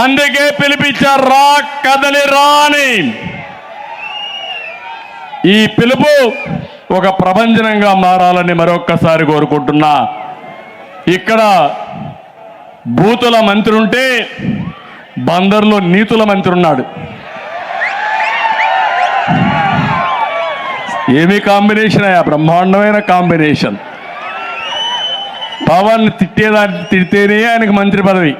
అందుకే పిలిపించారు రా కదలి రాని. ఈ పిలుపు ఒక ప్రభంజనంగా మారాలని మరొక్కసారి కోరుకుంటున్నా. ఇక్కడ బూతుల మంత్రి ఉంటే బందర్లో నీతుల మంత్రి ఉన్నాడు. ఏమి కాంబినేషన్ అయ్యా బ్రహ్మాండమైన కాంబినేషన్. పవన్ తిట్టేదాన్ని తిడితేనే ఆయనకు మంత్రి పదవి.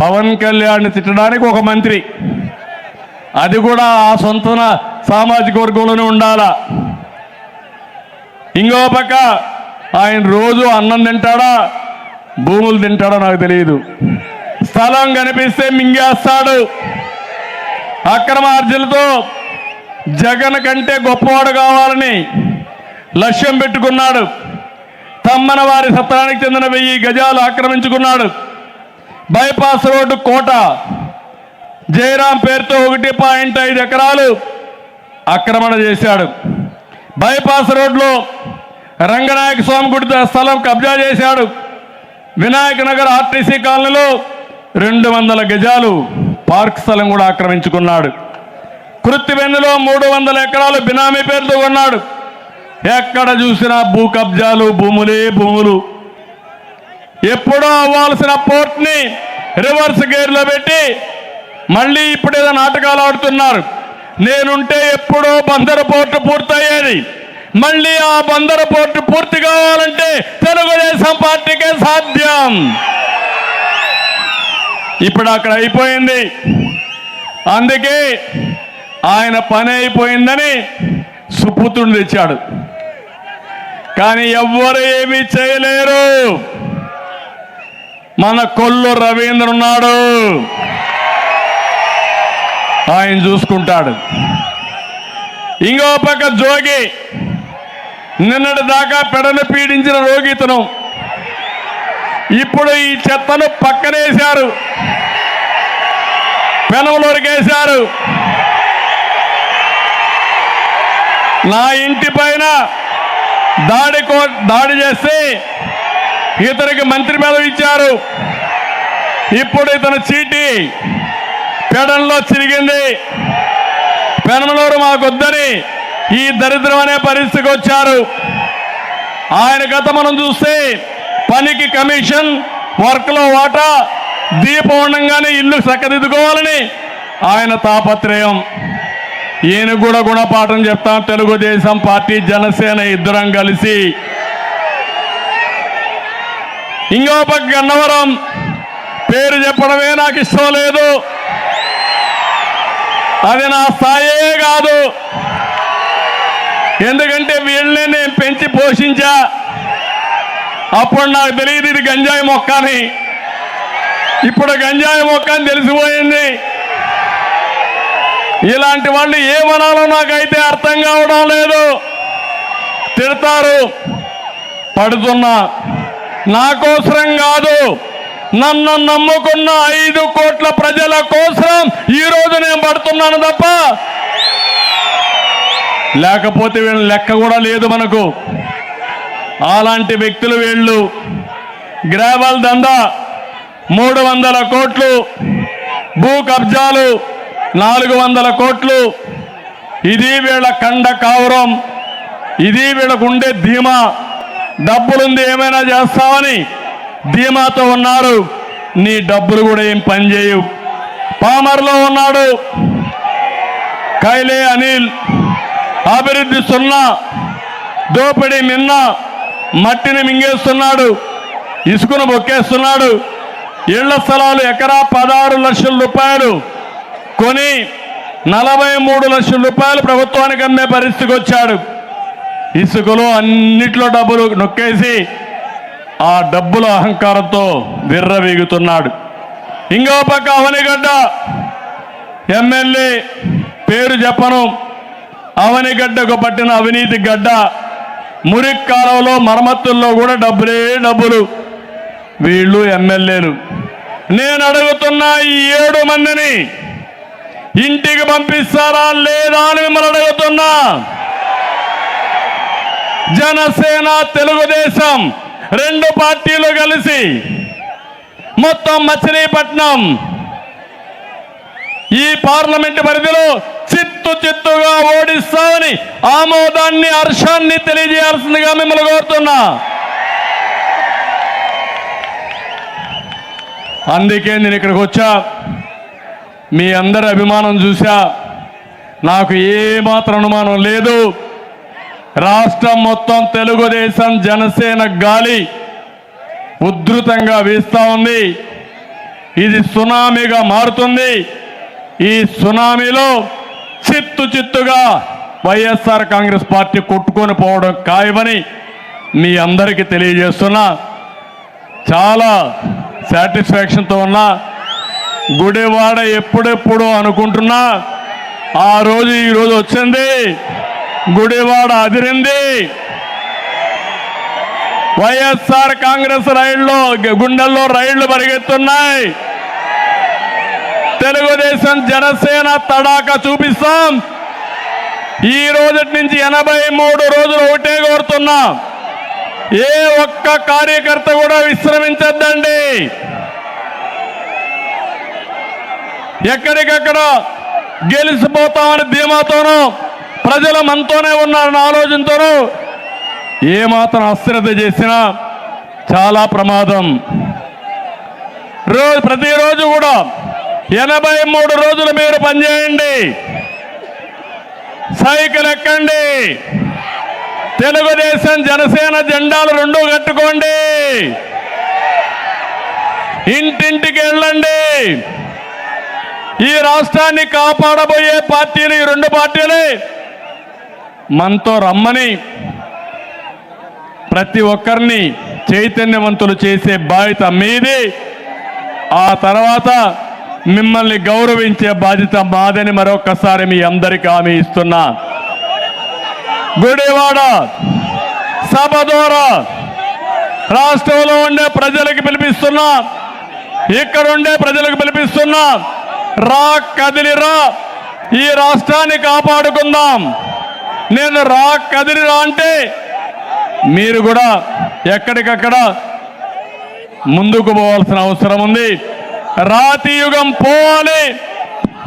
పవన్ కళ్యాణ్ తిట్టడానికి ఒక మంత్రి. అది కూడా ఆ సొంత సామాజిక వర్గంలోనే ఉండాలా? ఇంకో పక్క ఆయన రోజు అన్నం తింటాడా? భూములు తింటాడో నాకు తెలియదు స్థలం కనిపిస్తే మింగేస్తాడు. అక్రమార్జులతో జగన్ కంటే గొప్పవాడు కావాలని లక్ష్యం పెట్టుకున్నాడు. తమ్మన వారి సత్రానికి చెందిన వెయ్యి గజాలు ఆక్రమించుకున్నాడు. Bypass road Kota. జయరాం పేరుతో ఒకటి పాయింట్ ఐదు ఎకరాలు ఆక్రమణ చేశాడు. బైపాస్ రోడ్లో రంగనాయక స్వామి గుడి స్థలం కబ్జా చేశాడు. వినాయక నగర్ ఆర్టీసీ కాలనీలో రెండు వందల గజాలు పార్క్ స్థలం కూడా ఆక్రమించుకున్నాడు. కృత్తివెన్నులో మూడు వందల ఎకరాలు బినామీ పేరుతో కొన్నాడు. ఎక్కడ చూసినా భూ కబ్జాలు భూములే భూములు. ఎప్పుడో అవ్వాల్సిన పోర్ట్ని రివర్స్ గేర్లో పెట్టి మళ్ళీ ఇప్పుడేదో నాటకాలు ఆడుతున్నారు. నేనుంటే ఎప్పుడో బందరు పోర్టు పూర్తయ్యేది. మళ్ళీ ఆ బందరు పోర్టు పూర్తి కావాలంటే తెలుగుదేశం పార్టీకే సాధ్యం. ఇప్పుడు అక్కడ అయిపోయింది. అందుకే ఆయన పని అయిపోయిందని సుపుత్రుని తెచ్చాడు. కానీ ఎవ్వరు ఏమీ చేయలేరు. మన కొల్లు రవీంద్ర ఉన్నాడు. ఆయన చూసుకుంటాడు. ఇంకో పక్క జోగి. నిన్నటి దాకా పెడను పీడించిన రోగితను ఇప్పుడు ఈ చెత్తను పక్కనేశారు. పెనంలోరికేశారు నా ఇంటి పైన దాడి కో దాడి చేస్తే ఇతనికి మంత్రి పదవి ఇచ్చారు. ఇప్పుడు ఇతను చీటి పెడంలో చిరిగింది. పెనమలూరు మాకొద్దని ఈ దరిద్రం అనే పరిస్థితికి వచ్చారు. ఆయన గత మనం చూస్తే పనికి కమిషన్ వర్క్లో వాటా దీపం ఉండగానే ఇల్లు చక్కదిద్దుకోవాలని ఆయన తాపత్రయం. ఈయన కూడా గుణపాఠం చెప్తాం. తెలుగుదేశం పార్టీ జనసేన ఇద్దరం కలిసి ఇంకో పక్క గన్నవరం. పేరు చెప్పడమే నాకు ఇష్టం లేదు. అది నా స్థాయే కాదు. ఎందుకంటే వీళ్ళని నేను పెంచి పోషించా. అప్పుడు నాకు తెలియదు ఇది గంజాయి మొక్క అని. ఇప్పుడు గంజాయి మొక్క అని తెలిసిపోయింది. ఇలాంటి వాళ్ళు ఏమనాలో నాకైతే అర్థం కావడం లేదు. తిడతారు. పడుతున్నా. నా కోసరం కాదు. నన్ను నమ్ముకున్న ఐదు కోట్ల ప్రజల కోసం ఈ నేను పడుతున్నాను తప్ప. లేకపోతే వీళ్ళ లెక్క కూడా లేదు మనకు. అలాంటి వ్యక్తులు వీళ్ళు. గ్రావల్ దందా మూడు వందల కోట్లు. భూ కబ్జాలు నాలుగు వందల కోట్లు. ఇది వీళ్ళ కండ కావురం. ఇది వీళ్ళకుండే ధీమా. డబ్బులుంది ఏమైనా చేస్తామని ధీమాతో ఉన్నారు. నీ డబ్బులు కూడా ఏం పనిచేయవు పామర్లో ఉన్నాడు. కైలే అనిల్. అభివృద్ధి సున్నా. దోపిడీ మిన్న. మట్టిని మింగేస్తున్నాడు. ఇసుకను బొక్కేస్తున్నాడు. ఇళ్ళ స్థలాలు ఎకరా పదహారు లక్షల రూపాయలు. కొని నలభై మూడు లక్షల రూపాయలు ప్రభుత్వానికి అమ్మే పరిస్థితికి వచ్చాడు. ఇసుకలో అన్నిట్లో డబ్బులు నొక్కేసి ఆ డబ్బుల అహంకారంతో విర్రవీగుతున్నాడు ఇంకో పక్క అవనిగడ్డ. ఎమ్మెల్యే పేరు చెప్పను. అవనిగడ్డకు పట్టిన అవినీతి గడ్డ మురికి కాలంలో మరమ్మతుల్లో కూడా డబ్బులే డబ్బులు. వీళ్ళు ఎమ్మెల్యేలు. నేను అడుగుతున్న ఈ ఏడు మందిని ఇంటికి పంపిస్తారా లేదా అని మిమ్మల్ని అడుగుతున్నా. జనసేన తెలుగుదేశం రెండు పార్టీలు కలిసి మొత్తం మచిలీపట్నం ఈ పార్లమెంటు పరిధిలో చిత్తు చిత్తుగా ఓడిస్తామని ఆమోదాన్ని హర్షాన్ని తెలియజేయాల్సిందిగా మిమ్మల్ని కోరుతున్నా. అందుకే నేను ఇక్కడికి వచ్చా. మీ అందరి అభిమానం చూసా. నాకు ఏ మాత్రం అనుమానం లేదు. రాష్ట్రం మొత్తం తెలుగుదేశం జనసేన గాలి ఉధృతంగా వీస్తూ ఉంది. ఇది సునామీగా మారుతుంది. ఈ సునామీలో చిత్తు చిత్తుగా వైఎస్ఆర్ కాంగ్రెస్ పార్టీ కొట్టుకొని పోవడం ఖాయమని మీ అందరికీ తెలియజేస్తున్నా. చాలా సాటిస్ఫాక్షన్తో ఉన్నా. గుడివాడ ఎప్పుడెప్పుడు అనుకుంటున్నా. ఆ రోజు ఈరోజు వచ్చింది. గుడివాడ అదిరింది. వైఎస్ఆర్ కాంగ్రెస్ రైళ్ళు గుండెల్లో రైళ్ళు పరిగెత్తున్నాయి. తెలుగుదేశం జనసేన తడాక చూపిస్తాం. ఈ రోజు నుంచి ఎనభై మూడు రోజులు ఒకటే కోరుతున్నా. ఏ ఒక్క కార్యకర్త కూడా విశ్రమించద్దండి. ఎక్కడికక్కడ గెలిచిపోతామని ధీమాతోనూ ప్రజలు మనతోనే ఉన్నారన్న ఆలోచనతోనూ. ఏమాత్రం అశ్రద్ధ చేసినా చాలా ప్రమాదం. రోజు ప్రతిరోజు కూడా ఎనభై మూడు రోజులు మీరు పనిచేయండి. సైకిల్ ఎక్కండి. తెలుగుదేశం జనసేన జెండాలు రెండు కట్టుకోండి. ఇంటింటికి వెళ్ళండి. ఈ రాష్ట్రాన్ని కాపాడబోయే పార్టీలు ఈ రెండు పార్టీలే. మనతో రమ్మని. ప్రతి ఒక్కరిని చైతన్యవంతులు చేసే బాధ్యత మీది. ఆ తర్వాత మిమ్మల్ని గౌరవించే బాధ్యత మాదని మరొకసారి మీ అందరికీ హామీ ఇస్తున్నా. గుడివాడ సభ ద్వారా రాష్ట్రంలో ఉండే ప్రజలకు పిలిపిస్తున్నా. ఇక్కడ ఉండే ప్రజలకు పిలిపిస్తున్నా. రా కదిలిరా. ఈ రాష్ట్రాన్ని కాపాడుకుందాం. నేను రా కదిలిరా అంటే మీరు కూడా ఎక్కడికక్కడ ముందుకు పోవాల్సిన అవసరం ఉంది. రాతి యుగం పోవాలి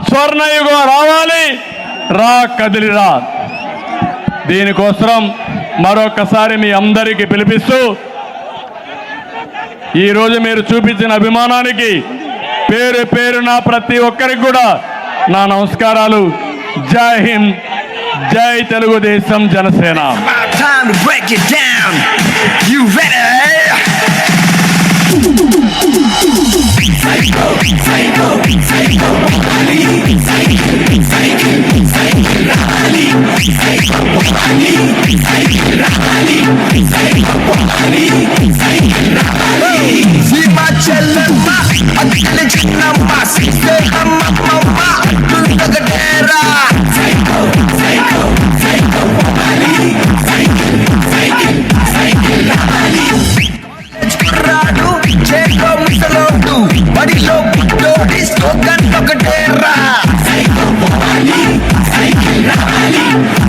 స్వర్ణయుగం రావాలి. రా కదిలిరా దీనికోసం మరొకసారి మీ అందరికీ పిలిపిస్తూ ఈరోజు మీరు చూపించిన అభిమానానికి పేరు పేరు నా ప్రతి ఒక్కరికి కూడా నా నమస్కారాలు. జై హింద్. జై Telugu Desam Janasena About time to break బుడ్డోడి స్లోగన్ ఒకటేరా రావాలి